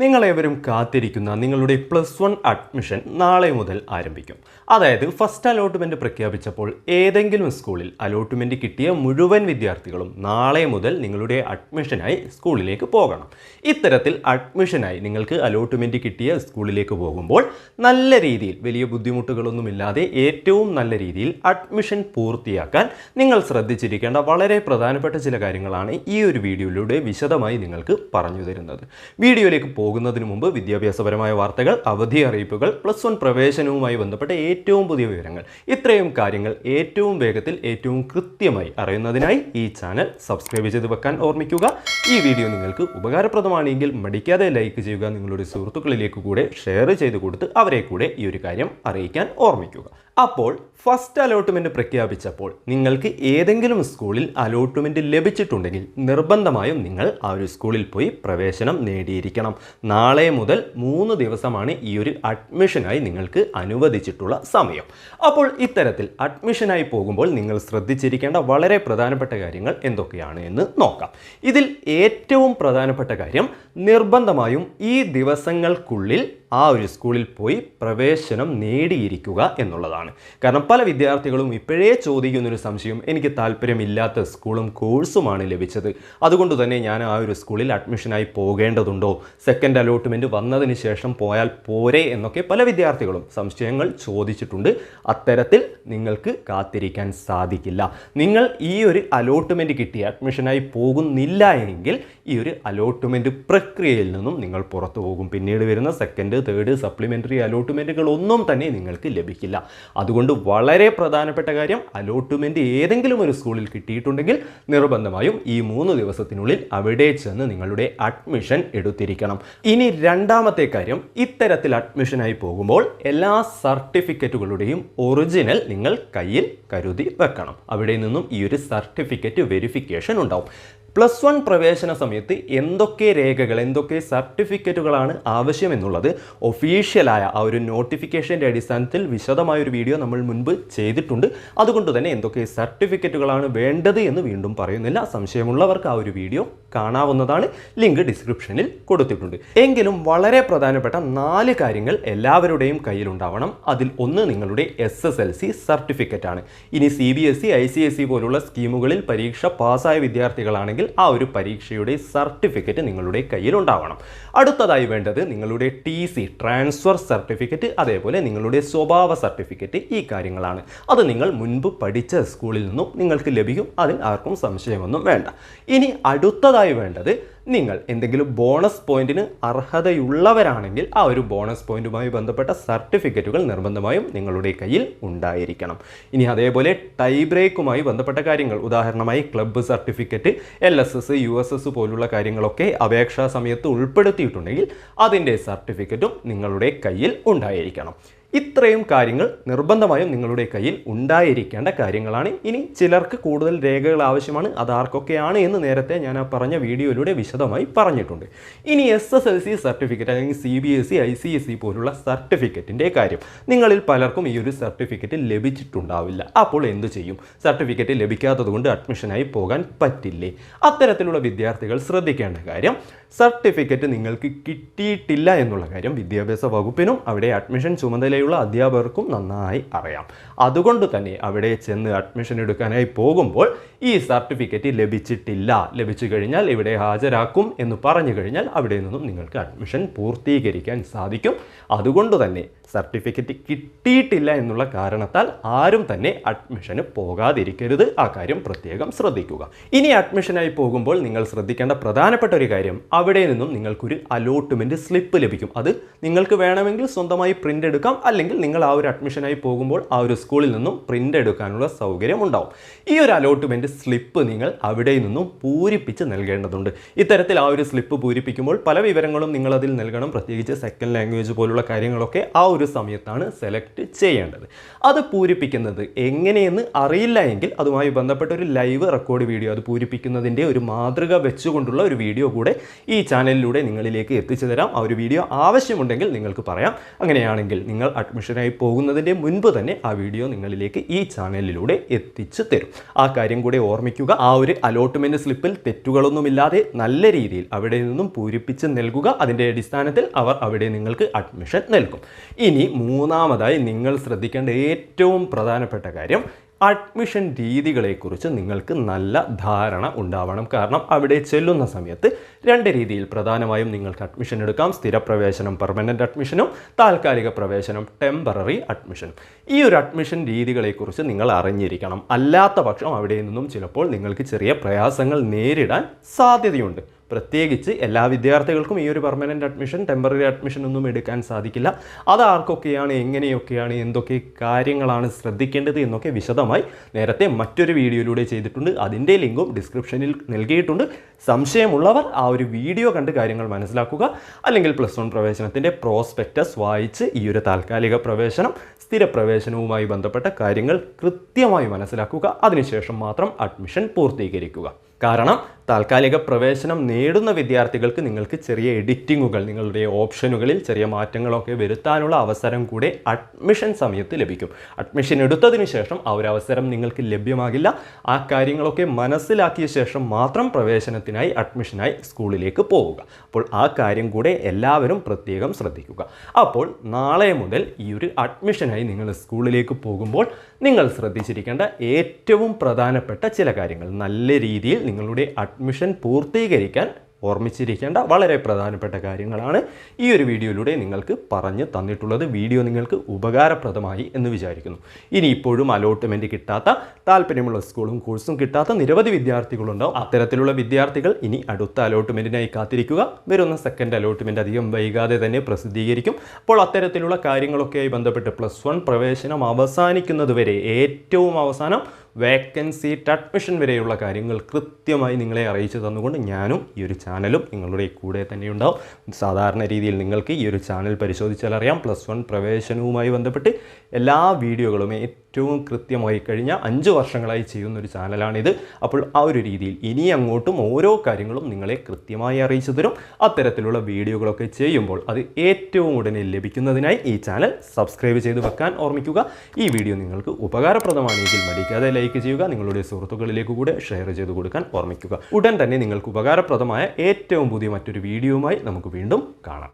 നിങ്ങളേവരും കാത്തിരിക്കുന്ന നിങ്ങളുടെ plus one admission നാളെ മുതൽ ആരംഭിക്കും. അതായത് ഫസ്റ്റ് അലോട്ട്മെന്റ് പ്രഖ്യാപിച്ചപ്പോൾ ഏതെങ്കിലും സ്കൂളിൽ അലോട്ട്മെന്റ് കിട്ടിയ മുഴുവൻ വിദ്യാർത്ഥികളും നാളെ മുതൽ നിങ്ങളുടെ അഡ്മിഷനായി സ്കൂളിലേക്ക് പോകണം. ഇത്തരത്തിൽ അഡ്മിഷനായി നിങ്ങൾക്ക് അലോട്ട്മെന്റ് കിട്ടിയ സ്കൂളിലേക്ക് പോകുമ്പോൾ നല്ല രീതിയിൽ വലിയ ബുദ്ധിമുട്ടുകളൊന്നുമില്ലാതെ ഏറ്റവും നല്ല രീതിയിൽ അഡ്മിഷൻ പൂർത്തിയാക്കാൻ നിങ്ങൾ ശ്രദ്ധിച്ചിരിക്കേണ്ട വളരെ പ്രധാനപ്പെട്ട ചില കാര്യങ്ങളാണ് ഈ ഒരു വീഡിയോയിലൂടെ വിശദമായി നിങ്ങൾക്ക് പറഞ്ഞു തരുന്നത്. വീഡിയോയിലേക്ക് പോകുന്നതിന് മുമ്പ് വിദ്യാഭ്യാസപരമായ വാർത്തകൾ അവധി അറിയിപ്പുകൾ പ്ലസ് വൺ പ്രവേശനവുമായി ബന്ധപ്പെട്ട ഏറ്റവും പുതിയ വിവരങ്ങൾ. ഇത്രയും കാര്യങ്ങൾ ഏറ്റവും വേഗത്തിൽ ഏറ്റവും കൃത്യമായി അറിയുന്നതിനായി ഈ ചാനൽ സബ്സ്ക്രൈബ് ചെയ്ത് വെക്കാൻ ഓർമ്മിക്കുക. ഈ വീഡിയോ നിങ്ങൾക്ക് ഉപകാരപ്രദമാണെങ്കിൽ മടിക്കാതെ ലൈക്ക് ചെയ്യുക നിങ്ങളുടെ സുഹൃത്തുക്കളിലേക്ക് കൂടെ ഷെയർ ചെയ്ത് കൊടുത്ത് അവരെ കൂടെ ഈ ഒരു കാര്യം അറിയിക്കാൻ ഓർമ്മിക്കുക. അപ്പോൾ ഫസ്റ്റ് അലോട്ട്മെന്റ് പ്രഖ്യാപിച്ചപ്പോൾ നിങ്ങൾക്ക് ഏതെങ്കിലും സ്കൂളിൽ അലോട്ട്മെന്റ് ലഭിച്ചിട്ടുണ്ടെങ്കിൽ നിർബന്ധമായും നിങ്ങൾ ആ ഒരു സ്കൂളിൽ പോയി പ്രവേശനം നേടിയിരിക്കണം. നാളെ മുതൽ മൂന്ന് ദിവസമാണ് ഈ ഒരു അഡ്മിഷനായി നിങ്ങൾക്ക് അനുവദിച്ചിട്ടുള്ള സമയം. അപ്പോൾ ഇത്തരത്തിൽ അഡ്മിഷനായി പോകുമ്പോൾ നിങ്ങൾ ശ്രദ്ധിച്ചിരിക്കേണ്ട വളരെ പ്രധാനപ്പെട്ട കാര്യങ്ങൾ എന്തൊക്കെയാണ് എന്ന് നോക്കാം. ഇതിൽ ഏറ്റവും പ്രധാനപ്പെട്ട കാര്യം നിർബന്ധമായും ഈ ദിവസങ്ങൾക്കുള്ളിൽ ആ ഒരു സ്കൂളിൽ പോയി പ്രവേശനം നേടിയിരിക്കുക എന്നുള്ളതാണ്. കാരണം പല വിദ്യാർത്ഥികളും ഇപ്പോഴേ ചോദിക്കുന്നൊരു സംശയം എനിക്ക് താല്പര്യമില്ലാത്ത സ്കൂളും കോഴ്സുമാണ് ലഭിച്ചത്. അതുകൊണ്ട് തന്നെ ഞാൻ ആ ഒരു സ്കൂളിൽ അഡ്മിഷനായി പോകേണ്ടതുണ്ടോ? സെക്കൻഡ് അലോട്ട്മെന്റ് വന്നതിന് ശേഷം പോയാൽ പോരെ എന്നൊക്കെ പല വിദ്യാർത്ഥികളും സംശയങ്ങൾ ചോദിച്ചിട്ടുണ്ട്. അത്തരത്തിൽ നിങ്ങൾക്ക് കാത്തിരിക്കാൻ സാധിക്കില്ല. നിങ്ങൾ ഈ ഒരു അലോട്ട്മെന്റ് കിട്ടി അഡ്മിഷനായി പോകുന്നില്ല എങ്കിൽ ഈ ഒരു അലോട്ട്മെന്റ് പ്രക്രിയയിൽ നിന്നും നിങ്ങൾ പുറത്തു പോകും. പിന്നീട് വരുന്ന സെക്കൻഡ് തേർഡ് സപ്ലിമെന്ററി അലോട്ട്മെന്റുകൾ ഒന്നും തന്നെ നിങ്ങൾക്ക് ലഭിക്കില്ല. അതുകൊണ്ട് വളരെ പ്രധാനപ്പെട്ട കാര്യം അലോട്ട്മെന്റ് ഏതെങ്കിലും ഒരു സ്കൂളിൽ കിട്ടിയിട്ടുണ്ടെങ്കിൽ നിർബന്ധമായും ഈ മൂന്ന് ദിവസത്തിനുള്ളിൽ അവിടെ ചെന്ന് നിങ്ങളുടെ അഡ്മിഷൻ എടുത്തിരിക്കണം. ഇനി രണ്ടാമത്തെ കാര്യം ഇത്തരത്തിൽ അഡ്മിഷനായി പോകുമ്പോൾ എല്ലാ സർട്ടിഫിക്കറ്റുകളുടെയും ഒറിജിനൽ നിങ്ങൾ കയ്യിൽ കരുതി വെക്കണം. അവിടെ നിന്നും ഈ ഒരു സർട്ടിഫിക്കറ്റ് വെരിഫിക്കേഷൻ ഉണ്ടാവും. പ്ലസ് വൺ പ്രവേശന സമയത്ത് എന്തൊക്കെ രേഖകൾ എന്തൊക്കെ സർട്ടിഫിക്കറ്റുകളാണ് ആവശ്യമെന്നുള്ളത് ഒഫീഷ്യലായ ആ ഒരു നോട്ടിഫിക്കേഷന്റെ അടിസ്ഥാനത്തിൽ വിശദമായ ഒരു വീഡിയോ നമ്മൾ മുൻപ് ചെയ്തിട്ടുണ്ട്. അതുകൊണ്ട് തന്നെ എന്തൊക്കെ സർട്ടിഫിക്കറ്റുകളാണ് വേണ്ടത് എന്ന് വീണ്ടും പറയുന്നില്ല. സംശയമുള്ളവർക്ക് ആ ഒരു വീഡിയോ കാണാവുന്നതാണ്. ലിങ്ക് ഡിസ്ക്രിപ്ഷനിൽ കൊടുത്തിട്ടുണ്ട്. എങ്കിലും വളരെ പ്രധാനപ്പെട്ട നാല് കാര്യങ്ങൾ എല്ലാവരുടെയും കയ്യിലുണ്ടാവണം. അതിൽ ഒന്ന് നിങ്ങളുടെ എസ് എസ് എൽ സി സർട്ടിഫിക്കറ്റാണ്. ഇനി C B S E I C S E പോലുള്ള സ്കീമുകളിൽ പരീക്ഷ പാസ്സായ വിദ്യാർത്ഥികളാണെങ്കിൽ ആ ഒരു പരീക്ഷയുടെ സർട്ടിഫിക്കറ്റ് നിങ്ങളുടെ കയ്യിൽ ഉണ്ടാവണം അടുത്തതായി വേണ്ടത് നിങ്ങളുടെ ടി സി ട്രാൻസ്ഫർ സർട്ടിഫിക്കറ്റ് അതേപോലെ നിങ്ങളുടെ സ്വഭാവ സർട്ടിഫിക്കറ്റ് ഈ കാര്യങ്ങളാണ്. അത് നിങ്ങൾ മുൻപ് പഠിച്ച സ്കൂളിൽ നിന്നും നിങ്ങൾക്ക് ലഭിക്കും. അതിൽ ആർക്കും സംശയമൊന്നും വേണ്ട. ഇനി അടുത്തതായി വേണ്ടത് നിങ്ങൾ എന്തെങ്കിലും ബോണസ് പോയിന്റിന് അർഹതയുള്ളവരാണെങ്കിൽ ആ ഒരു ബോണസ് പോയിന്റുമായി ബന്ധപ്പെട്ട സർട്ടിഫിക്കറ്റുകൾ നിർബന്ധമായും നിങ്ങളുടെ കയ്യിൽ ഉണ്ടായിരിക്കണം. ഇനി അതേപോലെ ടൈ ബ്രേക്കുമായി ബന്ധപ്പെട്ട കാര്യങ്ങൾ. ഉദാഹരണമായി club certificate L S S U S S പോലുള്ള കാര്യങ്ങളൊക്കെ അപേക്ഷാ സമയത്ത് ഉൾപ്പെടുത്തിയിട്ടുണ്ടെങ്കിൽ അതിന്റെ സർട്ടിഫിക്കറ്റും നിങ്ങളുടെ കയ്യിൽ ഉണ്ടായിരിക്കണം. ഇത്രയും കാര്യങ്ങൾ നിർബന്ധമായും നിങ്ങളുടെ കയ്യിൽ ഉണ്ടായിരിക്കേണ്ട കാര്യങ്ങളാണ്. ഇനി ചിലർക്ക് കൂടുതൽ രേഖകൾ ആവശ്യമാണ്. അത് ആർക്കൊക്കെയാണ് എന്ന് നേരത്തെ ഞാൻ ആ പറഞ്ഞ വീഡിയോയിലൂടെ വിശദമായി പറഞ്ഞിട്ടുണ്ട്. ഇനി S S L C certificate അല്ലെങ്കിൽ C B S E I C S E പോലുള്ള സർട്ടിഫിക്കറ്റിന്റെ കാര്യം. നിങ്ങളിൽ പലർക്കും ഈ ഒരു സർട്ടിഫിക്കറ്റ് ലഭിച്ചിട്ടുണ്ടാവില്ല. അപ്പോൾ എന്തു ചെയ്യും? സർട്ടിഫിക്കറ്റ് ലഭിക്കാത്തത് കൊണ്ട് അഡ്മിഷനായി പോകാൻ പറ്റില്ലേ? അത്തരത്തിലുള്ള വിദ്യാർത്ഥികൾ ശ്രദ്ധിക്കേണ്ട കാര്യം സർട്ടിഫിക്കറ്റ് നിങ്ങൾക്ക് കിട്ടിയിട്ടില്ല എന്നുള്ള കാര്യം വിദ്യാഭ്യാസ വകുപ്പിനും അവിടെ അഡ്മിഷൻ ചുമതലയുള്ള അധ്യാപകർക്കും നന്നായി അറിയാം. അതുകൊണ്ട് തന്നെ അവിടെ ചെന്ന് അഡ്മിഷൻ എടുക്കാനായി പോകുമ്പോൾ ഈ സർട്ടിഫിക്കറ്റ് ലഭിച്ചിട്ടില്ല. ലഭിച്ചു കഴിഞ്ഞാൽ ഇവിടെ ഹാജരാക്കും എന്ന് പറഞ്ഞു കഴിഞ്ഞാൽ അവിടെ നിന്നും നിങ്ങൾക്ക് അഡ്മിഷൻ പൂർത്തീകരിക്കാൻ സാധിക്കും. അതുകൊണ്ട് തന്നെ സർട്ടിഫിക്കറ്റ് കിട്ടിയിട്ടില്ല എന്നുള്ള കാരണത്താൽ ആരും തന്നെ അഡ്മിഷന് പോകാതിരിക്കരുത്. ആ കാര്യം പ്രത്യേകം ശ്രദ്ധിക്കുക. ഇനി അഡ്മിഷനായി പോകുമ്പോൾ നിങ്ങൾ ശ്രദ്ധിക്കേണ്ട പ്രധാനപ്പെട്ട ഒരു കാര്യം അവിടെ നിന്നും നിങ്ങൾക്കൊരു അലോട്ട്മെന്റ് സ്ലിപ്പ് ലഭിക്കും. അത് നിങ്ങൾക്ക് വേണമെങ്കിൽ സ്വന്തമായി പ്രിന്റ് എടുക്കാം. അല്ലെങ്കിൽ നിങ്ങൾ ആ ഒരു അഡ്മിഷനായി പോകുമ്പോൾ ആ ഒരു സ്കൂളിൽ നിന്നും പ്രിന്റ് എടുക്കാനുള്ള സൗകര്യം ഉണ്ടാവും. ഈ ഒരു അലോട്ട്മെന്റ് സ്ലിപ്പ് നിങ്ങൾ അവിടെ നിന്നും പൂരിപ്പിച്ച് നൽകേണ്ടതുണ്ട്. ഇത്തരത്തിൽ ആ ഒരു സ്ലിപ്പ് പൂരിപ്പിക്കുമ്പോൾ പല വിവരങ്ങളും നിങ്ങൾ അതിൽ നൽകണം. പ്രത്യേകിച്ച് സെക്കൻഡ് ലാംഗ്വേജ് പോലുള്ള കാര്യങ്ങളൊക്കെ ആ ഒരു സമയത്താണ് സെലക്ട് ചെയ്യേണ്ടത്. അത് പൂരിപ്പിക്കുന്നത് എങ്ങനെയെന്ന് അറിയില്ല എങ്കിൽ അതുമായി ബന്ധപ്പെട്ട ഒരു ലൈവ് റെക്കോർഡ് വീഡിയോ അത് പൂരിപ്പിക്കുന്നതിന്റെ ഒരു മാതൃക വെച്ചുകൊണ്ടുള്ള ഒരു വീഡിയോ കൂടെ ഈ ചാനലിലൂടെ നിങ്ങളിലേക്ക് എത്തിച്ചു തരാം ആ ഒരു വീഡിയോ ആവശ്യമുണ്ടെങ്കിൽ നിങ്ങൾക്ക് പറയാം. അങ്ങനെയാണെങ്കിൽ നിങ്ങൾ അഡ്മിഷനായി പോകുന്നതിന്റെ മുൻപ് തന്നെ ആ വീഡിയോ നിങ്ങളിലേക്ക് ഈ ചാനലിലൂടെ എത്തിച്ചു തരും. ആ കാര്യം കൂടെ ഓർമ്മിക്കുക. ആ ഒരു അലോട്ട്മെന്റ് സ്ലിപ്പിൽ തെറ്റുകളൊന്നുമില്ലാതെ നല്ല രീതിയിൽ അവിടെ നിന്നും പൂരിപ്പിച്ച് നൽകുക. അതിന്റെ അടിസ്ഥാനത്തിൽ അവർ അവിടെ നിങ്ങൾക്ക് അഡ്മിഷൻ നൽകും. ഇനി മൂന്നാമതായി നിങ്ങൾ ശ്രദ്ധിക്കേണ്ട ഏറ്റവും പ്രധാനപ്പെട്ട കാര്യം അഡ്മിഷൻ രീതികളെക്കുറിച്ച് നിങ്ങൾക്ക് നല്ല ധാരണ ഉണ്ടാവണം. കാരണം അവിടെ ചെല്ലുന്ന സമയത്ത് രണ്ട് രീതിയിൽ പ്രധാനമായും നിങ്ങൾക്ക് അഡ്മിഷൻ എടുക്കാം. സ്ഥിരപ്രവേശനം പെർമനന്റ് അഡ്മിഷനും താൽക്കാലിക പ്രവേശനം ടെമ്പററി അഡ്മിഷനും ഈ ഒരു അഡ്മിഷൻ രീതികളെക്കുറിച്ച് നിങ്ങൾ അറിഞ്ഞിരിക്കണം. അല്ലാത്ത പക്ഷം അവിടെ നിന്നും ചിലപ്പോൾ നിങ്ങൾക്ക് ചെറിയ പ്രയാസങ്ങൾ നേരിടാൻ സാധ്യതയുണ്ട്. പ്രത്യേകിച്ച് എല്ലാ വിദ്യാർത്ഥികൾക്കും ഈ ഒരു പെർമനന്റ് അഡ്മിഷൻ ടെമ്പററി അഡ്മിഷൻ ഒന്നും എടുക്കാൻ സാധിക്കില്ല. അത് ആർക്കൊക്കെയാണ് എങ്ങനെയൊക്കെയാണ് എന്തൊക്കെ കാര്യങ്ങളാണ് ശ്രദ്ധിക്കേണ്ടത് എന്നൊക്കെ വിശദമായി നേരത്തെ മറ്റൊരു വീഡിയോയിലൂടെ ചെയ്തിട്ടുണ്ട്. അതിന്റെ ലിങ്കും ഡിസ്ക്രിപ്ഷനിൽ നൽകിയിട്ടുണ്ട്. സംശയമുള്ളവർ ആ ഒരു വീഡിയോ കണ്ട് കാര്യങ്ങൾ മനസ്സിലാക്കുക. അല്ലെങ്കിൽ പ്ലസ് വൺ പ്രവേശനത്തിന്റെ പ്രോസ്പെക്റ്റസ് വായിച്ച് ഈ ഒരു താൽക്കാലിക പ്രവേശനം സ്ഥിരപ്രവേശനവുമായി ബന്ധപ്പെട്ട കാര്യങ്ങൾ കൃത്യമായി മനസ്സിലാക്കുക. അതിനുശേഷം മാത്രം അഡ്മിഷൻ പൂർത്തീകരിക്കുക. കാരണം താൽക്കാലിക പ്രവേശനം നേടുന്ന വിദ്യാർത്ഥികൾക്ക് നിങ്ങൾക്ക് ചെറിയ എഡിറ്റിങ്ങുകൾ നിങ്ങളുടെ ഓപ്ഷനുകളിൽ ചെറിയ മാറ്റങ്ങളൊക്കെ വരുത്താനുള്ള അവസരം കൂടെ അഡ്മിഷൻ സമയത്ത് ലഭിക്കും. അഡ്മിഷൻ എടുത്തതിന് ശേഷം ആ ഒരു അവസരം നിങ്ങൾക്ക് ലഭ്യമാകില്ല. ആ കാര്യങ്ങളൊക്കെ മനസ്സിലാക്കിയ ശേഷം മാത്രം പ്രവേശനത്തിനായി അഡ്മിഷനായി സ്കൂളിലേക്ക് പോവുക. അപ്പോൾ ആ കാര്യം കൂടെ എല്ലാവരും പ്രത്യേകം ശ്രദ്ധിക്കുക. അപ്പോൾ നാളെ മുതൽ ഈ ഒരു അഡ്മിഷനായി നിങ്ങൾ സ്കൂളിലേക്ക് പോകുമ്പോൾ നിങ്ങൾ ശ്രദ്ധിച്ചിരിക്കേണ്ട ഏറ്റവും പ്രധാനപ്പെട്ട ചില കാര്യങ്ങൾ. നല്ല രീതിയിൽ നിങ്ങളുടെ അഡ്മിഷൻ പൂർത്തീകരിക്കാൻ ഓർമ്മിച്ചിരിക്കേണ്ട വളരെ പ്രധാനപ്പെട്ട കാര്യങ്ങളാണ് ഈ ഒരു വീഡിയോയിലൂടെ നിങ്ങൾക്ക് പറഞ്ഞു തന്നിട്ടുള്ളത്. വീഡിയോ നിങ്ങൾക്ക് ഉപകാരപ്രദമായി എന്ന് വിചാരിക്കുന്നു. ഇനി ഇപ്പോഴും അലോട്ട്മെന്റ് കിട്ടാത്ത താല്പര്യമുള്ള സ്കൂളും കോഴ്സും കിട്ടാത്ത നിരവധി വിദ്യാർത്ഥികളുണ്ടാവും. അത്തരത്തിലുള്ള വിദ്യാർത്ഥികൾ ഇനി അടുത്ത അലോട്ട്മെന്റിനായി കാത്തിരിക്കുക. വരുന്ന സെക്കൻഡ് അലോട്ട്മെന്റ് അധികം വൈകാതെ തന്നെ പ്രസിദ്ധീകരിക്കും. അപ്പോൾ അത്തരത്തിലുള്ള കാര്യങ്ങളൊക്കെയായി ബന്ധപ്പെട്ട് പ്ലസ് വൺ പ്രവേശനം അവസാനിക്കുന്നതുവരെ ഏറ്റവും അവസാനം വേക്കൻസി അഡ്മിഷൻ വരെയുള്ള കാര്യങ്ങൾ കൃത്യമായി നിങ്ങളെ അറിയിച്ചു തന്നുകൊണ്ട് ഞാനും ഈ ഒരു ചാനലും നിങ്ങളുടെ കൂടെ തന്നെ ഉണ്ടാവും. സാധാരണ രീതിയിൽ നിങ്ങൾക്ക് ഈ ഒരു ചാനൽ പരിശോധിച്ചാൽ അറിയാം. പ്ലസ് വൺ പ്രവേശനവുമായി ബന്ധപ്പെട്ട് എല്ലാ വീഡിയോകളും ഏറ്റവും കൃത്യമായി കഴിഞ്ഞ അഞ്ച് വർഷങ്ങളായി ചെയ്യുന്ന ഒരു ചാനലാണിത്. അപ്പോൾ ആ ഒരു രീതിയിൽ ഇനി അങ്ങോട്ടും ഓരോ കാര്യങ്ങളും നിങ്ങളെ കൃത്യമായി അറിയിച്ചു തരും. അത്തരത്തിലുള്ള വീഡിയോകളൊക്കെ ചെയ്യുമ്പോൾ അത് ഏറ്റവും ഉടനെ ലഭിക്കുന്നതിനായി ഈ ചാനൽ സബ്സ്ക്രൈബ് ചെയ്ത് വെക്കാൻ ഓർമ്മിക്കുക. ഈ വീഡിയോ നിങ്ങൾക്ക് ഉപകാരപ്രദമാണെങ്കിൽ മടിക്കാതെ ലൈക്ക് ചെയ്യുക നിങ്ങളുടെ സുഹൃത്തുക്കളിലേക്ക് കൂടെ ഷെയർ ചെയ്ത് കൊടുക്കാൻ ഓർമ്മിക്കുക. ഉടൻ തന്നെ നിങ്ങൾക്ക് ഉപകാരപ്രദമായ ഏറ്റവും പുതിയ മറ്റൊരു വീഡിയോയുമായി നമുക്ക് വീണ്ടും കാണാം.